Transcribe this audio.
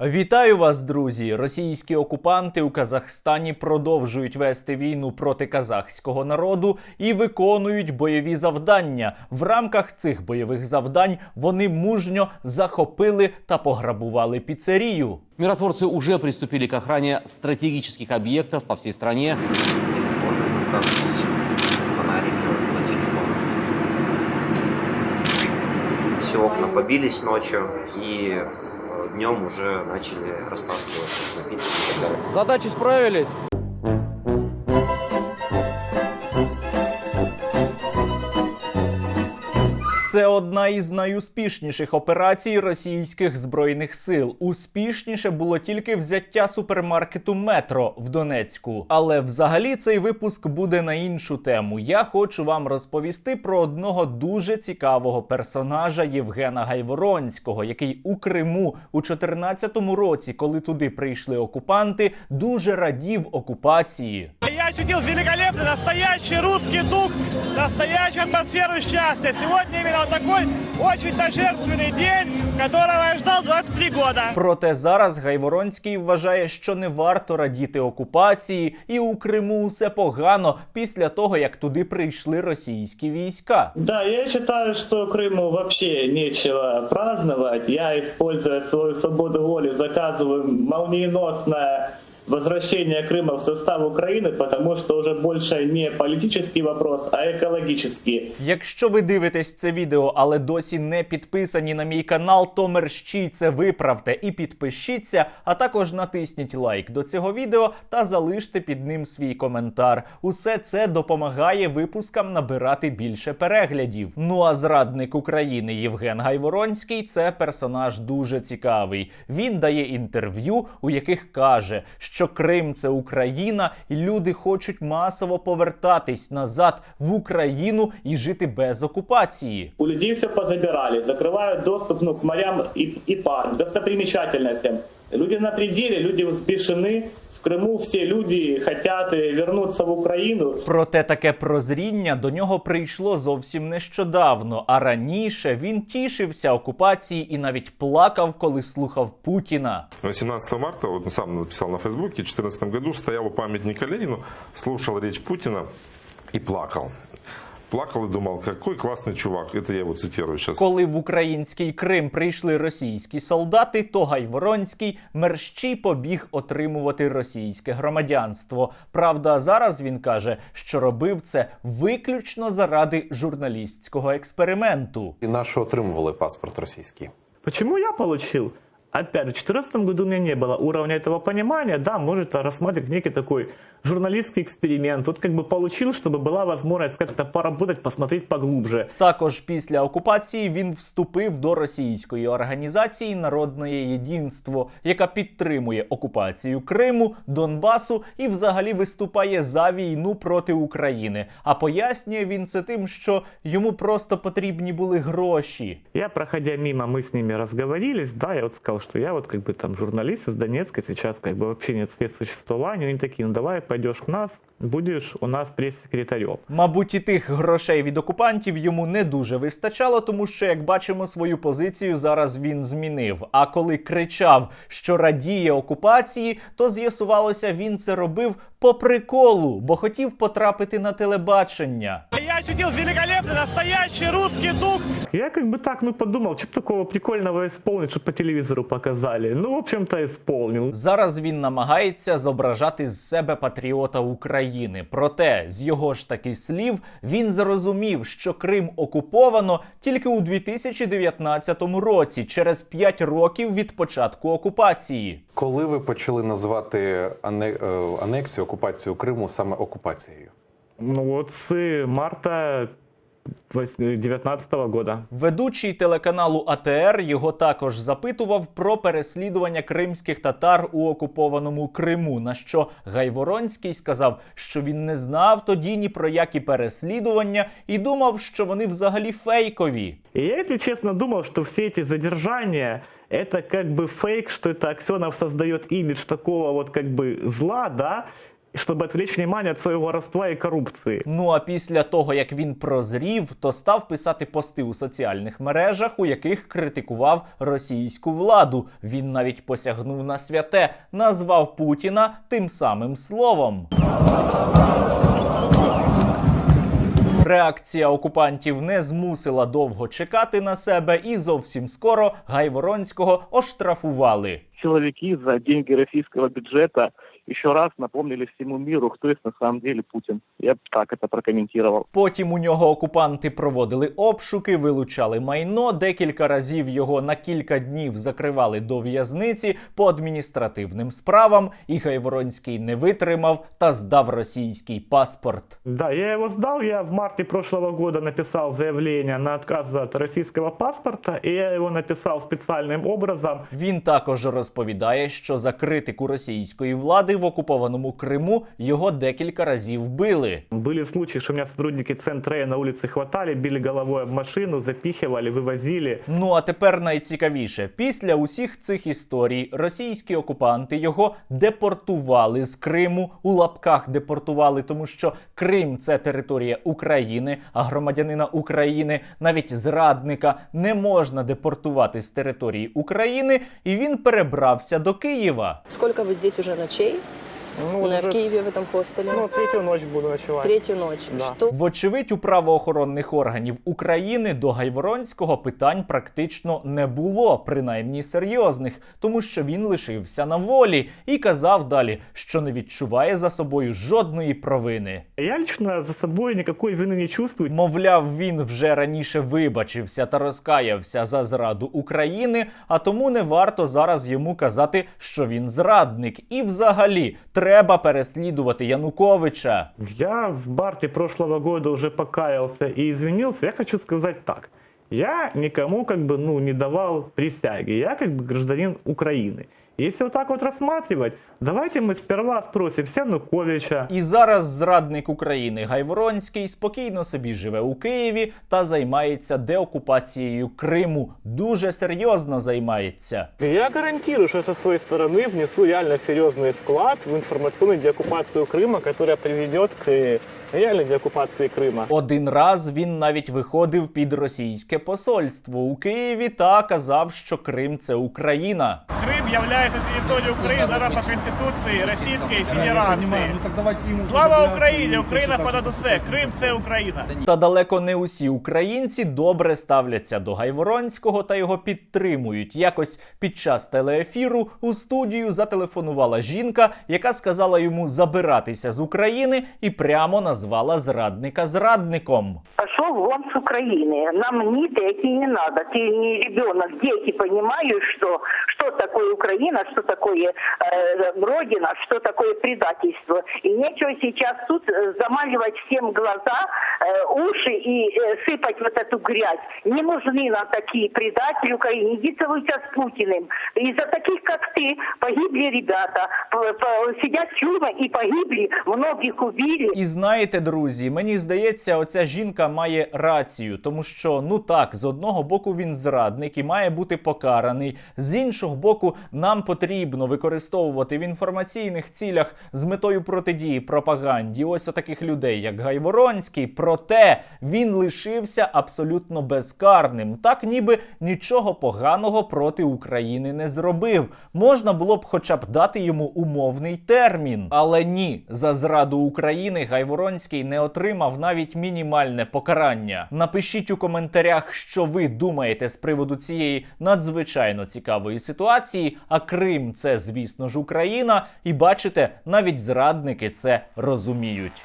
Вітаю вас, друзі! Російські окупанти у Казахстані продовжують вести війну проти казахського народу і виконують бойові завдання. В рамках цих бойових завдань вони мужньо захопили та пограбували піцерію. Миротворцы уже приступили к охране стратегических объектов по всей стране. телефоны, ну как здесь фонарики на телефон. Все окна побились ночью и днем уже начали растаскивать напитки и так далее. Задачи справились. Це одна із найуспішніших операцій російських збройних сил. Успішніше було тільки взяття супермаркету Метро в Донецьку. Але взагалі цей випуск буде на іншу тему. Я хочу вам розповісти про одного дуже цікавого персонажа Євгена Гайворонського, який у Криму у 2014 році, коли туди прийшли окупанти, дуже радів окупації Я ощутил великолепный настоящий русский дух, настоящую атмосферу счастья. Сегодня именно вот такой очень торжественный день, которого я ждал 23 года. Проте зараз Гайворонський вважає, що не варто радіти окупації, і у Криму все погано після того, як туди прийшли російські війська. Да, я считаю, что Крыму вообще нечего праздновать. Я, используя свою свободу воли, заказываю молниеносное возвращение Крыма в состав Украины, потому что уже больше не политический вопрос, а экологический. Якщо ви дивитесь це відео, але досі не підписані на мій канал, то мерщій це виправте і підпишіться, а також натисніть лайк до цього відео та залиште під ним свій коментар. Усе це допомагає випускам набирати більше переглядів. Ну а зрадник України Євген Гайворонський це персонаж дуже цікавий. Він дає інтерв'ю, у яких каже, що Крим це Україна, і люди хочуть масово повертатись назад в Україну і жити без окупації. У людей все позабирали, закривають доступ ну, к морям і і парк, достопримічательностям. Люди на пределі, люди взбешены. Крыму все люди хотят э, вернуться в Украину. Проте таке прозріння до нього прийшло зовсім нещодавно. А раніше він тішився окупації і навіть плакав, коли слухав Путіна. 18 марта, вот он сам написал на Фейсбуке, в 2014 году стоял у памятника Ленину, слушал речь Путина и плакал. Плакал и думал, какой классный чувак. Это я его цитирую сейчас. Коли в український Крим прийшли російські солдати, то Гайворонський мерщій побіг отримувати російське громадянство. Правда, зараз він каже, що робив це виключно заради журналістського експерименту. І на що отримували паспорт російський? Почему я получил? Опять же, в 2014 году у меня не было уровня этого понимания, да, может рассматривать некий такой журналистский эксперимент. Вот как бы получил, чтобы была возможность как-то поработать, посмотреть поглубже. Також після окупації він вступив до російської організації Народне Єдинство, яка підтримує окупацію Криму, Донбасу і взагалі виступає за війну проти України. А пояснює він це тим, що йому просто потрібні були гроші. Я, проходя мимо, мы с ними разговорились, да, я вот сказал, что я вот как бы там журналист из Донецка, сейчас как бы вообще нет средств существования, они такие, ну давай пойдешь к нас, будешь у нас пресс-секретарем. Мабуть, і тих грошей від окупантів йому не дуже вистачало, тому що, як бачимо, свою позицію зараз він змінив. А коли кричав, що радіє окупації, то з'ясувалося, він це робив по приколу, бо хотів потрапити на телебачення. Я ощутил великолепный настоящий русский дух, Я как бы так, ну подумал, что такого прикольного исполнить, что по телевизору показали. Ну, в общем-то, исполнил. Зараз він намагається зображати з себе патріота України. Проте, з його ж таки слів, він зрозумів, що Крим окуповано тільки у 2019 році, через 5 років від початку окупації. Коли ви почали називати ане- е, анексію, окупацію Криму саме окупацією? Ну вот с марта 2019 года. Ведучий телеканалу АТР його також запитував про переслідування кримських татар у окупованому Криму. На що Гайворонський сказав, що він не знав тоді ні про які переслідування і думав, що вони взагалі фейкові. И я, если честно, думал, что все эти задержания это как бы фейк, что это Аксенов создает имидж такого вот как бы зла, да, чтобы отвлечь внимание от своего воровства и коррупции. Ну а після того, як він прозрів, то став писати пости у соціальних мережах, у яких критикував російську владу. Він навіть посягнув на святе, назвав Путіна тим самим словом. Реакція окупантів не змусила довго чекати на себе, і зовсім скоро Гайворонського оштрафували. Силовики за деньги российского бюджета еще раз напомнили всему миру, кто есть на самом деле Путин. Я б так это прокомментировал. Потім у нього окупанти проводили обшуки, вилучали майно. Декілька разів його на кілька днів закривали до в'язниці по адміністративним справам. І Гайворонський не витримав та здав російський паспорт. Да, я его сдал, я в марте прошлого года написал заявление на отказ от российского паспорта, и я его написал специальным образом. Він також розповідає, що за критику російської влади в окупованому Криму його декілька разів били. Были случаи, что меня сотрудники центра Э на улице хватали, били головой об машину, запихивали, вывозили. Ну а тепер найцікавіше: після усіх цих історій російські окупанти його депортували з Криму у лапках депортували, тому що Крим це територія України, а громадянина України, навіть зрадника, не можна депортувати з території України, і він перебрався до Києва. Сколько ви тут уже ночей? Ну, На- уже, в Киеве в этом хостеле? ну, третью ночь буду ночевать. Третью ночь. Да. Что Вочевидь, у правоохоронних органів України до Гайворонського питань практично не було, принаймні серйозних, тому що він лишився на волі і казав далі, що не відчуває за собою жодної провини. Я лично за собой никакой вины не чувствую. Мовляв, він вже раніше вибачився та розкаявся за зраду України, а тому не варто зараз йому казати, що він зрадник. І взагалі треба переслідувати Януковича. Я в Барте прошлого года уже покаялся и извинился. Я хочу сказать так. Я никому как бы ну, не давал присяги. Я как бы гражданин Украины. Если вот так вот рассматривать, давайте мы сперва спросим Януковича, І зараз зрадник України Гайворонський спокійно собі живе у Києві та займається деокупацією Криму. Дуже серйозно займається. Я гарантирую, что я со своей стороны внесу реально серьезный вклад в информационную деоккупацию Крыма, которая приведет к реальной деоккупации Крыма. Один раз він навіть виходив під російське посольство у Києві та казав, що Крим це Україна. Крым является территорией Украины даже по Конституции Российской Федерации. Слава Украине! Украина понад усе! Крим це Україна! Та далеко не усі українці добре ставляться до Гайворонського та його підтримують. Якось під час телеефіру у студію зателефонувала жінка, яка сказала йому забиратися з України і прямо назвала зрадника зрадником Пошел вон с Украины. Нам ниты эти не надо. Ты не ребенок. Дети понимают, что, что такое Украина, что такое э, Родина, что такое предательство. И нечего сейчас тут э, замаливать всем глаза, э, уши и э, сыпать вот эту грязь. Не нужны нам такие предатели Украины. Иди целуйся с Путиным. Из-за таких, как ты, погибли ребята. П- п- Сидят в тюрьмах и погибли. Многих убили. І знаєте, друзі, мені здається, оця жінка має рацію, тому що ну так, з одного боку він зрадник і має бути покараний. З іншого боку, нам потрібно використовувати в інформаційних цілях з метою протидії пропаганді. Ось отаких людей, як Гайворонський. Проте він лишився абсолютно безкарним, так ніби нічого поганого проти України не зробив. Можна було б, хоча б дати йому умовний термін, але ні, за зраду України Гайворонський не отримав навіть мінімальне покарання. Напишіть у коментарях, що ви думаєте з приводу цієї надзвичайно цікавої ситуації. А Крим це, звісно ж, Україна, і бачите, навіть зрадники це розуміють.